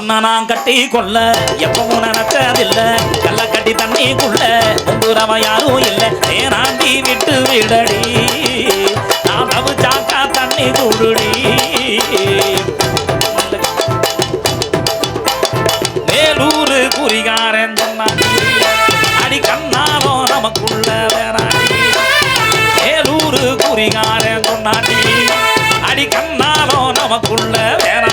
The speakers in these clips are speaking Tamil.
உன்னை நான் கட்டி கொல்ல எப்பவும் நினைச்சதில்ல. கல்ல கட்டி தண்ணிக்குள்ள உந்துரவ யாரும் இல்ல. ஏனாண்டி விட்டு விடடி நான் தவிச்சாக்கா தண்ணி கூடுடி. வேலூரு குறிகாரன் சொன்னாடி அடி கண்ணாலோ நமக்குள்ள வேணாடி வேலூரு குறிகாரன் சொன்னாடி அடி கண்ணாலோ நமக்குள்ள வேறாண்டி.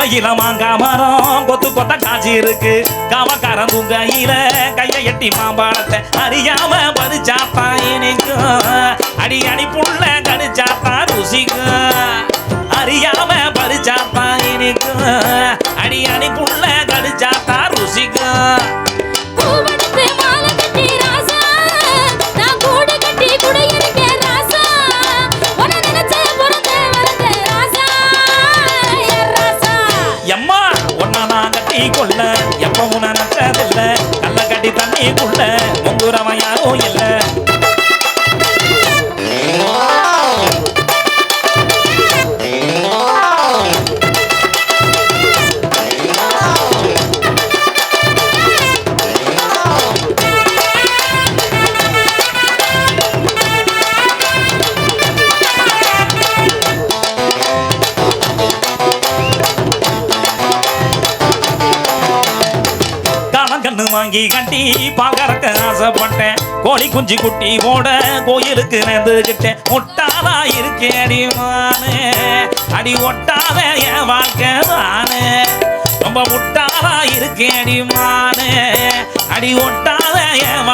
கொல்லையில மாங்கா மரம் கொத்து கொத்த காஞ்சி இருக்கு. காவக்காரன் தூங்கையில கைய எட்டி மாம்பாளத்தை அறியாம பதிச்சாப்பா இனிக்கும். அடி அடி புள்ள கடிச்சாப்பா ருசிக்கும். அறியாம பறிச்சாத்தா இனிக்கும். அடி நான் கொள்ள எப்பவும் நினைச்சதில்ல கல்ல கட்டி தண்ணிக்குள்ள முங்குறவன் யாரும் இல்லை. வாங்கி கட்டி பாக்கறக்க ஆசைப்பட்டேன். கோழி குஞ்சு குட்டி போட கோயிலுக்கு நேர்ந்துகிட்டேன். ஒட்டாதா இருக்கேன் அடிமானே அடி ஒட்டாத என் வாழ்க்கை தானே. ரொம்ப முட்டாதா இருக்கேன் அடிமானே அடி ஒட்டாத என்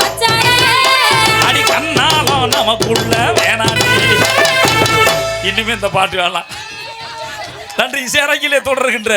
மச்சானே அடி கண்ணாலும் நமக்குள்ள வேணாண்டி இனிமே இந்த பாட்டு வேணாம். நன்றி இசையரங்கிலே தொடர்கின்ற